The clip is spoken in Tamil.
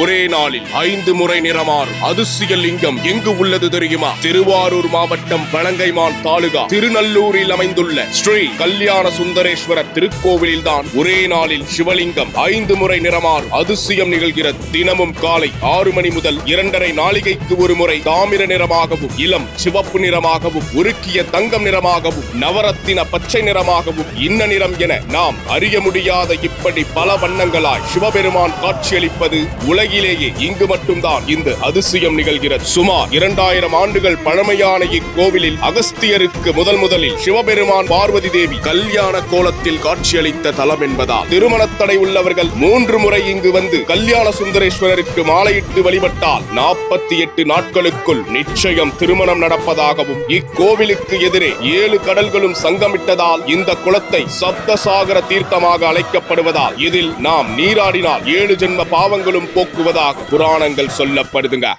ஒரே நாளில் ஐந்து முறை நிறமாறும். அதிசய லிங்கம் எங்கு உள்ளது தெரியுமா? திருவாரூர் மாவட்டம் பழங்கைமான் தாலுகா திருநல்லூரில் அமைந்துள்ள ஸ்ரீ கல்யாண சுந்தரேஸ்வரர் திருக்கோவிலில் தான் ஒரே நாளில் சிவலிங்கம் ஐந்து முறை நிறமாறும் அதிசயம் நிகழ்கிறது. தினமும் காலை ஆறு மணி முதல் இரண்டரை நாளிகைக்கு ஒரு முறை தாமிர நிறமாகவும் இளம் சிவப்பு நிறமாகவும் உருக்கிய தங்கம் நிறமாகவும் நவரத்தின பச்சை நிறமாகவும் இன்ன நிறம் என நாம் அறிய முடியாத இப்படி பல வண்ணங்களாய் சிவபெருமான் காட்சியளிப்பது உலகிலேயே இங்கு மட்டும்தான் இந்த அதிசயம் நிகழ்கிறது. சுமார் இரண்டாயிரம் ஆண்டுகள் பழமையான இக்கோவிலில் அகஸ்தியருக்கு முதல் முதலில் சிவபெருமான் பார்வதி தேவி கல்யாண கோலத்தில் காட்சியளித்த தலம் என்பதால் திருமணத்தடை உள்ளவர்கள் மூன்று முறை இங்கு வந்து கல்யாண சுந்தரேஸ்வரருக்கு மாலையிட்டு வழிபட்டால் நாற்பத்தி எட்டு நாட்களுக்குள் நிச்சயம் திருமணம் நடப்பதாகவும் இக்கோவிலுக்கு எதிரே ஏழு கடல்களும் சங்கமிட்டதால் இந்த குளத்தை சப்தசாகர தீர்த்தமாக அழைக்கப்படுவதால் இதில் நாம் நீராடினால் ஏழு ஜென்ம பாவங்களும் விளக்குவதாக புராணங்கள் சொல்லப்படுதுங்க.